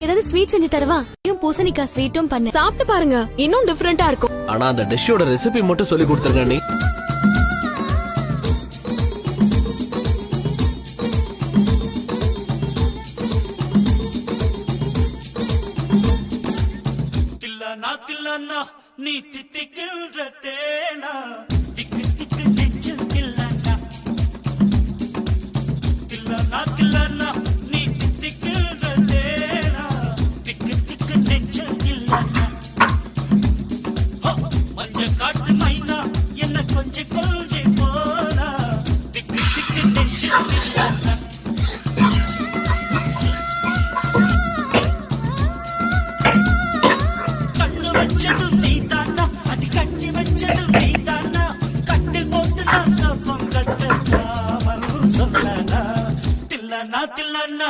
ஏதாவது ஸ்வீட் செஞ்சு தரவா? பூசணிக்காய் ஸ்வீட்டும் பண்ணேன் சாப்பிட்டு பாருங்க. இன்னும் டிஃபரெண்டா இருக்கும். ஆனா அந்த டிஷ்ஷோட ரெசிபி மட்டும் சொல்லி கொடுத்துருங்க நீ நீ தித்திக்கின்ற தேனா na na na na na